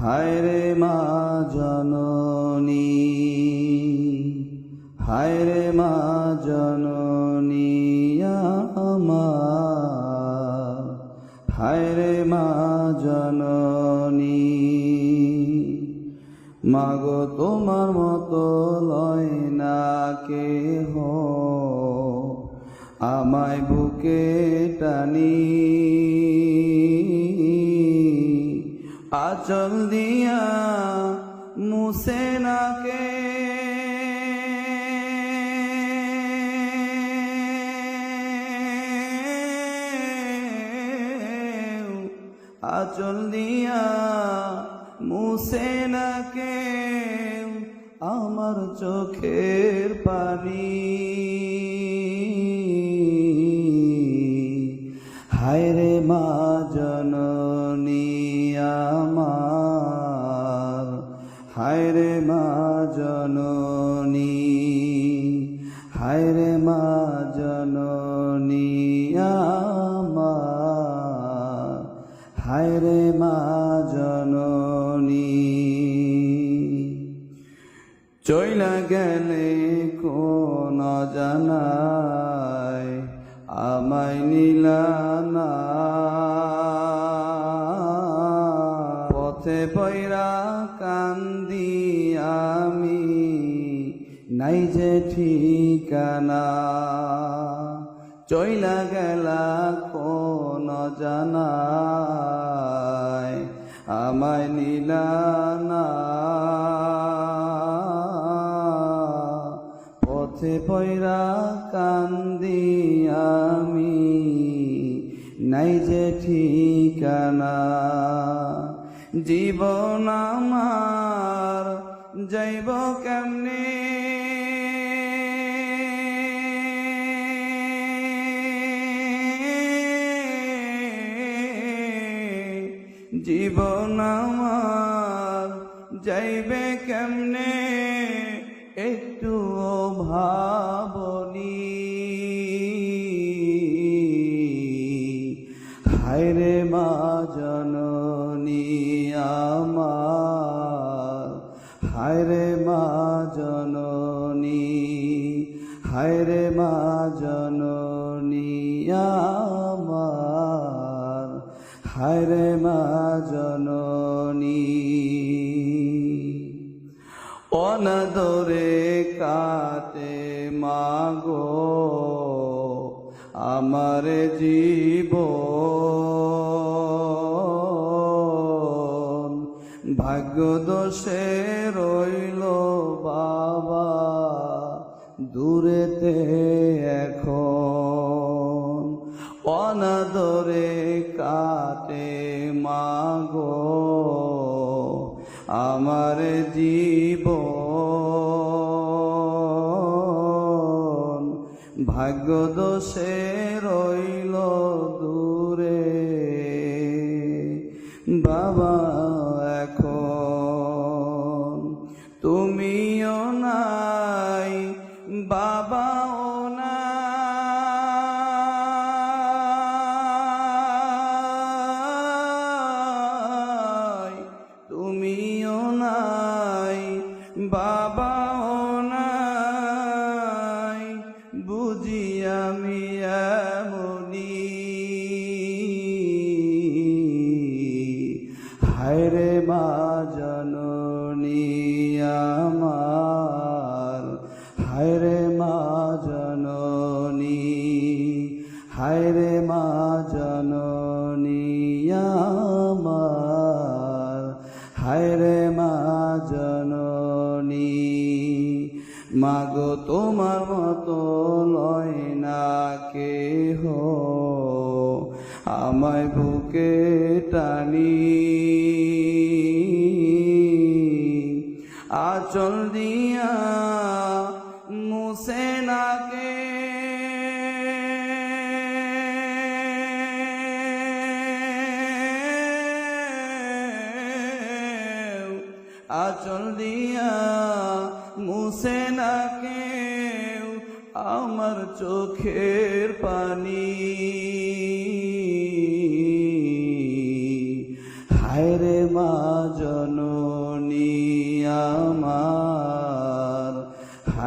হায় রে মা জননী, হায় রে মা জননী আমার, হায় রে মা জননী। মাগো, তোমার মতো লয় না কেহ, আমায় বুকে টানি। আচল দিয়া মুসে নাকে। আচল দিয়া মুসে নাকে। আমার চোখের পানি। হায় রে মা জননী হায় রে মা জননী হায় রে মা জননী। চইলা গেলে কোন জানায় কান্দি আমি, নাই যে ঠিকানা। চইলা গেলা কোন জানায় আমায় নিলানা পথে পয়রা কান্দি আমি, নাই যে ঠিকানা। জীবন আমার যাইব কেমনে? জীবন আমার যাইবে কেমনে? একটু ভাবনি। হায় রে মা জননী হায় রে মা জননী আমার হায় রে মা জননী। অনাদরে কাটে মাগো আমার জীব ভাগ্য দোষে রইল বাবা, দূরেতে এখন। অনাদরে কাটে মাগো আমার জীব ভাগ্য দোষে রইল দূরে তুমিও নাই বাবাও নাই। তুমিও নাই বাবাও নাই। বুঝি আমি এমনি আমার। হায় রে মা জননী, হায় রে মা জননী আমার। হায় রে মা জননী, মাগো তোমার মতো লয় না কেহ। আমায় বুকে টানি আচল দিয়া মুসে নাকে। আচল দিয়া মুসে না কেউ আমার চোখের পানি।